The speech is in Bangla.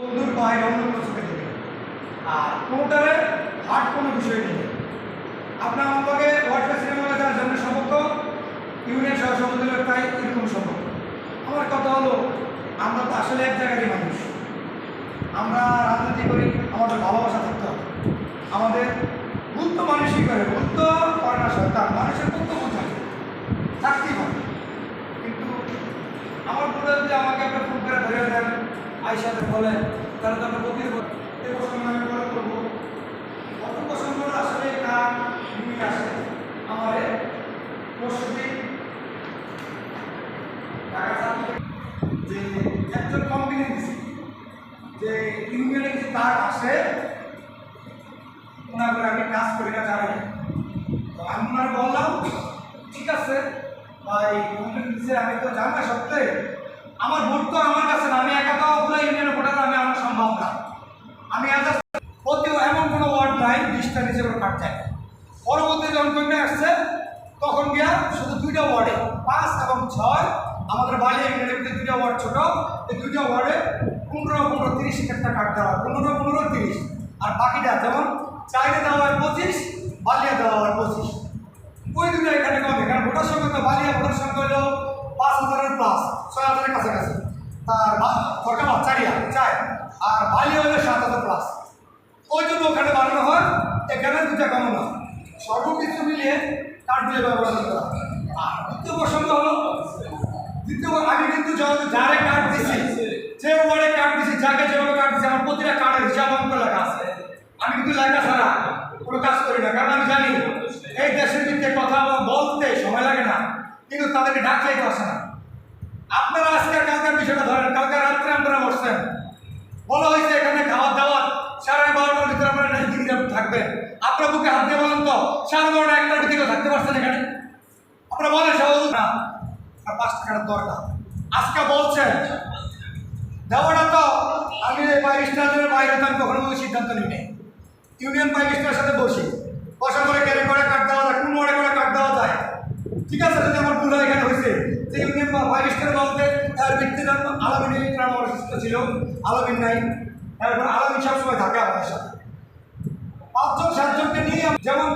বন্ধুর বাইরে অন্য চোখে দেখে। আর কোনোটারে হার্ট কোনো বিষয় নেই। আপনার আমাকে ওয়ার্ল্ড সিনেমা যার জন্য সম্পর্ক ইউনিয়ন সহ সমুদ্রের প্রায় এরকম সম্পর্ক আমার কথা হলো, আমরা তো আসলে এক জায়গারই মানুষ। আমরা রাজনীতি করি, আমাদের ভালোবাসা থাকতে হবে। আমাদের ভুল তো মানুষই করে ভুল তো করে না সরকার মানুষের ভুল তো ভুল থাকে থাকতেই পারে কিন্তু আমার মনে হয় যে আমাকে একটা ফোন করে ধরে দেন আইসাতে বলেন তাহলে তো আমরা এই প্রসঙ্গ মনে করব। কত প্রসঙ্গ আসলে কার ভূমিকা আসে আমার পরশুদিন যে একজন কমপ্লেন দিছে যে ইউনিয়নে কিছু কার্ড আসে ওনার করে আমি কাজ করি না, জানি। তো আমি ওনার বললাম, ঠিক আছে, ভাই কমপ্লেন দিছে আমি তো জানি সত্যি আমার ভোট তো আমার কাছে না, আমি একা তো পুরো ইউনিয়নে ভোটার আমি আমার সম্ভব না। আমি প্রতি এমন কোনো ওয়ার্ড নাই, বিশটা নিচে করে কাট যায়। পরবর্তী কমে আসছে, তখন গিয়া শুধু দুইটা ওয়ার্ডে, পাঁচ এবং ছয়, আমাদের বাড়ি ইউনিয়নের ভিতরে দুইটা ওয়ার্ড ছোট, এই দুইটা ওয়ার্ডে পনেরো পনেরো তিরিশ একটা কাট দেওয়া হয়, পনেরো পনেরো তিরিশ। আর বাকিটা যেমন চাইলে দেওয়া হয় পঁচিশ, বালিয়া দেওয়া হয় পঁচিশ। ওই দুটো এখানে কমে, কারণ ভোটার সংখ্যা তো বালিয়া ভোটার সংখ্যা হলো পাঁচ হাজারের প্লাস হাজারের কাছাকাছি তার সরকার চারিয়া চায় আর বালিয়া হলো সাত হাজার প্লাস। ওই জন্য ওখানে বানানো হয়, এখানে দুটা কমন হয়। সর্বকিছু মিলিয়ে কাঠ দিয়ে ব্যবহার হয়। আর দ্বিতীয় প্রসঙ্গ হলো, দ্বিতীয় আমি কিন্তু যারে কার্ড দিছি, যে ওয়ার্ডে কার্ড দিছি, যাকে যেভাবে কার্ড দিছি, আমার প্রতিটা কার্ডের হিসাব অঙ্ক লেখা আছে। আমি কিন্তু লেখা ছাড়া কোনো কাজ করি না, কারণ আমি জানি এই দেশের ভিত্তিতে কথা বলতে সময় লাগে না, কিন্তু তাদেরকে ডাকলেই তো আসে না। আপনারা আজকে কালকার বিষয়টা ধরেন, কালকে রাত্রে আপনারা বসছেন। বলা হয়েছে এখানে খাবার দাবার সাড়ে বারোটার ভিতরে আপনারা দিকে থাকবেন। আপনার বুকে হাত দিয়ে বলেন তো, সাড়ে বারোটা একটার ভিতরে থাকতে পারছেন এখানে? আপনারা বলেন সহজ না, আর পাঁচ টাকার দরকার। আজকে বলছেন, দেওয়াটা তো আমি ফাইভ স্টারের বাইরে তো আমি কখনো কোনো সিদ্ধান্ত নিই ইউনিয়ন ফাইভ স্টারের সাথে বসি। বসা করে কেড়ে করে কাট দেওয়া যায়, কোন করে কাট দেওয়া যায়? ঠিক আছে, যদি আমার ভুল হয় এখানে হয়েছে যে ইউনিয়ন ফাইভ বলতে তার ভিত্তিতে আলামিন আমার অসুস্থ ছিল। আলামিন নাই। তারপর আলামিন সবসময় থাকে আমাদের সাথে। পাঁচজন সাতজনকে নিয়ে যেমন